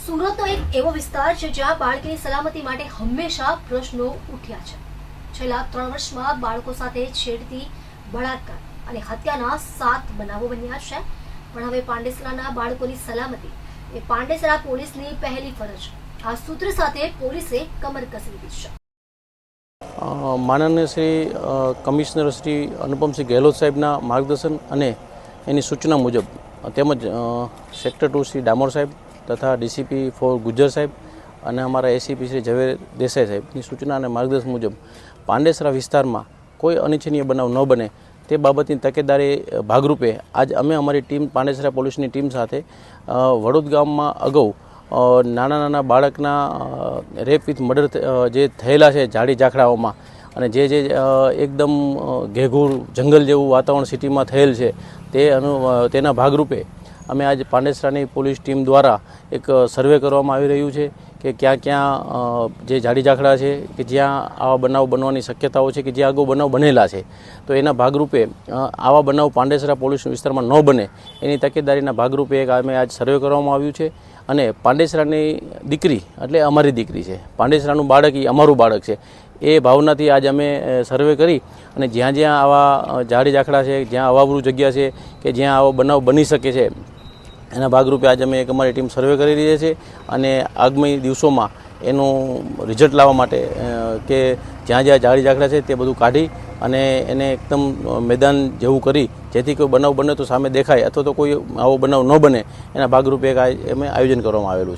સુરતનો એક એવો વિસ્તાર છે જ્યાં બાળકીની સલામતી માટે હંમેશા પ્રશ્નો ઉઠ્યા છે. છેલ્લા ત્રણ વર્ષમાં બાળકો સાથે છેડતી બળાત્કાર અને હત્યાના સાત બનાવો બન્યા છે. પણ હવે પાંડેસરાના બાળકોની સલામતી એ પાંડેસરા પોલીસની પહેલી ફરજ. આ સૂત્ર સાથે પોલીસે કમર કસી લીધી છે. માનનીય શ્રી કમિશનર શ્રી અનુપમસિંહ ગેહલોત સાહેબના માર્ગદર્શન અને એની સૂચના મુજબ તેમજ સેક્ટર ટુ શ્રી ડામોર સાહેબ તથા ડીસીપી ફોર ગુજર સાહેબ અને અમારા એસીપી શ્રી ઝવેર દેસાઈ સાહેબની સૂચના અને માર્ગદર્શન મુજબ પાંડેસરા વિસ્તારમાં કોઈ અનિચ્છનીય બનાવ ન બને તે બાબતની તકેદારી ભાગરૂપે આજ અમે અમારી ટીમ પાંડેસરા પોલીસની ટીમ સાથે વડોદ ગામમાં અગાઉ નાના નાના બાળકના રેપ વિથ મર્ડર જે થયેલા છે ઝાડી ઝાખડાઓમાં અને જે જે એકદમ ઘેઘૂર જંગલ જેવું વાતાવરણ સિટીમાં થયેલ છે તે અનુ તેના ભાગરૂપે અમે આજ પાંડેસરાની પોલીસ ટીમ દ્વારા એક સર્વે કરવામાં આવી રહ્યું છે કે ક્યાં ક્યાં જે જાડી ઝાખડા છે કે જ્યાં આવા બનાવ બનવાની શક્યતાઓ છે કે જ્યાં આગળ બનાવ બનેલા છે. તો એના ભાગરૂપે આવા બનાવ પાંડેસરા પોલીસ વિસ્તારમાં ન બને એની તકેદારીના ભાગરૂપે એક અમે આજ સર્વે કરવામાં આવ્યું છે. અને પાંડેસરાની દીકરી એટલે અમારી દીકરી છે. પાંડેસરાનું બાળક એ અમારું બાળક છે. એ ભાવનાથી આજ અમે સર્વે કરી અને જ્યાં જ્યાં આવા ઝાડી ઝાખડા છે, જ્યાં અવાવરૂ જગ્યા છે કે જ્યાં આવો બનાવ બની શકે છે એના ભાગરૂપે આજે અમે એક અમારી ટીમ સર્વે કરી રહી છે અને આગામી દિવસોમાં એનું રિઝલ્ટ લાવવા માટે કે જ્યાં જ્યાં જાળી ઝાકડા છે તે બધું કાઢી અને એને એકદમ મેદાન જેવું કરી, જેથી કોઈ બનાવ બને તો સામે દેખાય અથવા તો કોઈ આવો બનાવ ન બને, એના ભાગરૂપે એક અમે આયોજન કરવામાં આવેલું છે.